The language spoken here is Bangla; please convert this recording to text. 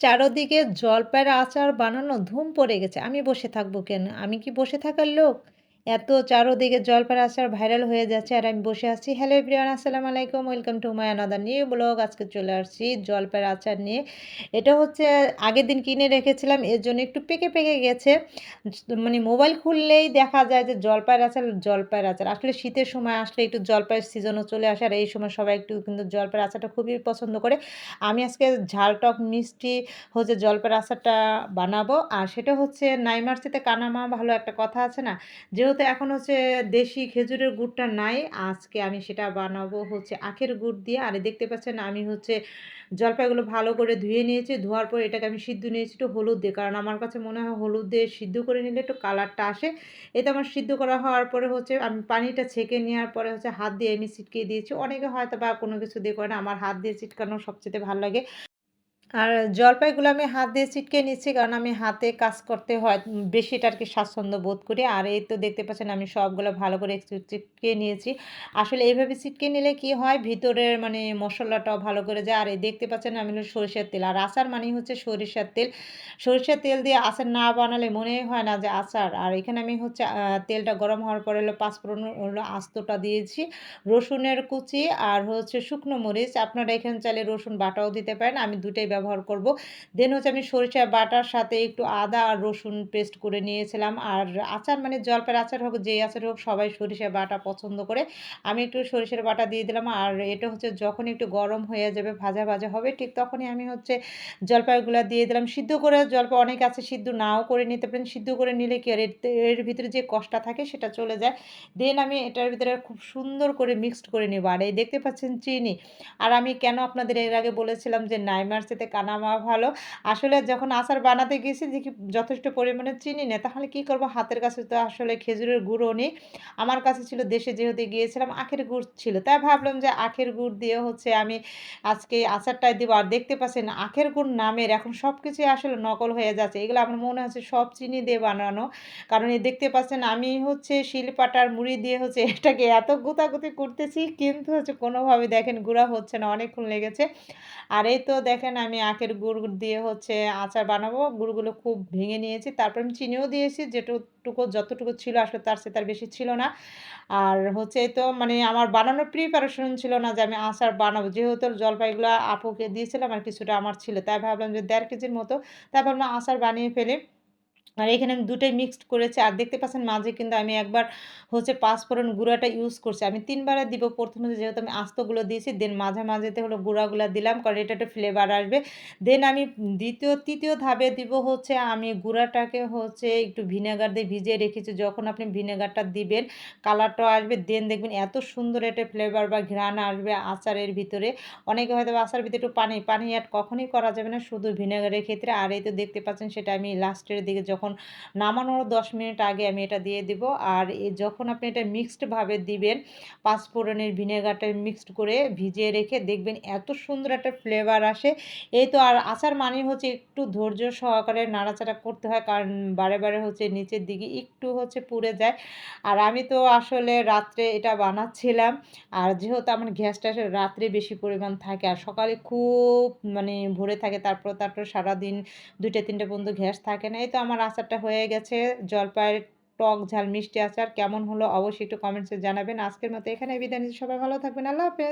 চারদিকে জলপাইয়ের আচার বানানো ধুম পড়ে গেছে। আমি বসে থাকব কেন? আমি কি বসে থাকার লোক? এত চারদিকে জলপাইয়ের আচার ভাইরাল হয়ে যাচ্ছে আর আমি বসে আছি। হ্যালো এভরিওয়ান আসসালামু আলাইকুম। Welcome to my another new blog. আজকে চলে আসছি জলপাইয়ের আচার নিয়ে। এটা হচ্ছে আগের দিন কিনে রেখেছিলাম এর জন্য একটু পেকে, পেকে গেছে। মানে মোবাইল খুললেই দেখা যায় যে জলপাইয়ের আচার, জলপাইয়ের আচার। আসলে শীতের সময় আসলে একটু জলপাইয়ের সিজনও চলে আসে আর এই সময় সবাই একটু কিন্তু জলপাইয়ের আচারটা খুবই পছন্দ করে। আমি আজকে ঝাল টক মিষ্টি হচ্ছে জলপাইয়ের আচারটা বানাবো আর সেটা হচ্ছে নাইমার্সিতে কানামা ভালো একটা কথা আছে না যেহেতু এখন হচ্ছে দেশি খেজুরের গুড়টা নাই। আজকে আমি সেটা বানাবো হচ্ছে আখের গুড় দিয়ে। আর দেখতে পাচ্ছেন আমি হচ্ছে জলপাইগুলো ভালো করে ধুয়ে নিয়েছি। ধোয়ার পর এটাকে আমি সিদ্ধ নিয়েছি একটু হলুদ দিয়ে। কারণ আমার কাছে মনে হয় হলুদ দিয়ে সিদ্ধ করে নিলে একটু কালারটা আসে। এতে আমার সিদ্ধ করা হওয়ার পরে হচ্ছে আমি পানিটা ছেঁকে নেওয়ার পরে হচ্ছে হাত দিয়ে আমি ছিটকিয়ে দিয়েছি। অনেকে হয়তো বা কোনো কিছু দিয়ে করে না। আমার হাত দিয়ে ছিটকানো সবচেয়ে ভালো লাগে। আর জলপাইগুলো আমি হাত দিয়ে ছিটকে নিচ্ছি কারণ আমি হাতে কাজ করতে হয় বেশিটা আর কি স্বাচ্ছন্দ্য বোধ করি। আর এই তো দেখতে পাচ্ছেন আমি সবগুলো ভালো করে ছিটকে নিয়েছি। আসলে এইভাবে ছিটকে নিলে কি হয়, ভিতরের মানে মশলাটাও ভালো করে যায়। আর এই দেখতে পাচ্ছেন আমি হলো সরিষার তেল। আর আচার মানেই হচ্ছে সরিষার তেল। সরিষার তেল দিয়ে আচার না বানালে মনেই হয় না যে আচার। আর এখানে আমি হচ্ছে তেলটা গরম হওয়ার পরে হলো পাঁচফোড়ন হলো আস্তটা দিয়েছি, রসুনের কুচি আর হচ্ছে শুকনো মরিচ। আপনারা এখানে চাইলে রসুন বাটাও দিতে পারেন। আমি দুটাই ব্যবহার করব। দেন হচ্ছে আমি সরিষা বাটার সাথে একটু আদা আর রসুন পেস্ট করে নিয়েছিলাম। আর আচার মানে জলপের আচার হোক, যেই আচার হোক, সবাই সরিষা বাটা পছন্দ করে। আমি একটু সরিষার বাটা দিয়ে দিলাম। আর এটা হচ্ছে যখন একটু গরম হয়ে যাবে, ভাজা ভাজা হবে, ঠিক তখনই আমি হচ্ছে জলপাইগুলো দিয়ে দিলাম। সিদ্ধ করে জলপাই, অনেক আছে, সিদ্ধ নাও করে নিতে পারেন। সিদ্ধ করে নিলে কি আর এর ভিতরে যে কষ্টটা থাকে, সেটা চলে যায়। দেন আমি এটার ভিতরে খুব সুন্দর করে মিক্সড করে নেব। আর এই দেখতে পাচ্ছেন চিনি। আর আমি কেন আপনাদের এর আগে বলেছিলাম যে নাইমার্সিতে কানামা ভালো। আসলে যখন আচার বানাতে গেছি দেখি যথেষ্ট পরিমাণে চিনি নেই, তাহলে কি করব? হাতের কাছে তো আসলে খেজুরের গুঁড়ো নেই। আমার কাছে ছিল দেশে যেহেতু গিয়েছিলাম, আখের গুড় ছিল। তাই ভাবলাম যে আখের গুড় দিয়ে হচ্ছে আমি আজকে আচারটাই দেবো। আর দেখতে পাচ্ছেন আখের গুড় নামের এখন সব কিছুই আসলে নকল হয়ে যাচ্ছে। এগুলো আমার মনে হচ্ছে সব চিনি দিয়ে বানানো। কারণ এই দেখতে পাচ্ছেন আমি হচ্ছে শিলপাটার মুড়ি দিয়ে হচ্ছে এটাকে এত গুতাগুতি করতেছি, কিন্তু হচ্ছে কোনোভাবে দেখেন গুঁড়া হচ্ছে না, অনেকক্ষণ লেগেছে। আর এই তো দেখেন আমি আখের গুড় দিয়ে হচ্ছে আচার বানাবো। গুড়গুলো খুব ভেঙে নিয়েছি। তারপর আমি চিনিও দিয়েছি। যেটুকু, যতটুকু ছিল আসলে তার সে তার বেশি ছিল না। আর হচ্ছে তো মানে আমার বানানোর প্রিপারেশন ছিল না যে আমি আচার বানাবো। যেহেতু জলপাইগুলো আপুকে দিয়েছিলাম আর কিছুটা আমার ছিল। তাই ভাবলাম যে দেড় কেজির মতো। তারপর আমি আচার বানিয়ে ফেলে। আর এখানে আমি দুটাই মিক্সড করেছি। আর দেখতে পাচ্ছেন মাঝে কিন্তু আমি একবার হচ্ছে পাঁচফোড়ন গুঁড়াটা ইউজ করছি। আমি তিনবারে দিব। প্রথমে যেহেতু আমি আস্তগুলো দিয়েছি দেন মাঝে মাঝেতে হলো গুঁড়াগুলো দিলাম কারণ এটা একটা ফ্লেভার আসবে। দেন আমি দ্বিতীয়, তৃতীয় ধাপে দিব হচ্ছে আমি গুঁড়াটাকে হচ্ছে একটু ভিনেগার দিয়ে ভিজিয়ে রেখেছি। যখন আপনি ভিনেগারটা দিবেন কালারটাও আসবে দেন দেখবেন এত সুন্দর একটা ফ্লেভার বা ঘ্রাণ আসবে আচারের ভিতরে। অনেকে হয়তো আচার ভিতরে একটু পানি পানি অ্যাড কখনই করা যাবে না, শুধু ভিনেগারের ক্ষেত্রে। আর এই তো দেখতে পাচ্ছেন সেটা আমি লাস্টের দিকে যখন যখন নামানোর দশ মিনিট আগে আমি এটা দিয়ে দিব। আর যখন আপনি এটা মিক্সডভাবে দিবেন পাঁচফোড়নের ভিনেগারটা মিক্সড করে ভিজিয়ে রেখে দেখবেন এত সুন্দর একটা ফ্লেভার আসে। এই তো আর আচার মানে হচ্ছে একটু ধৈর্য সহকারে নাড়াচাড়া করতে হয়, কারণ বারে বারে হচ্ছে নিচের দিকে একটু হচ্ছে পুড়ে যায়। আর আমি তো আসলে রাত্রে এটা বানাচ্ছিলাম। আর যেহেতু আমার গ্যাসটা রাত্রে বেশি পরিমাণ থাকে, আর সকালে খুব মানে ভরে থাকে, তারপর তারপর সারাদিন দুইটা, তিনটে পর্যন্ত গ্যাস থাকে না, এই তো আমার আচারটা হয়ে গেছে। জলপাইয়ের টক ঝাল মিষ্টি আচার কেমন হলো অবশ্যই একটু কমেন্টসে জানাবেন। আজকের মতো এখানে বিদায় নিচ্ছি। সবাই ভালো থাকবেন। আল্লাহ হাফেজ।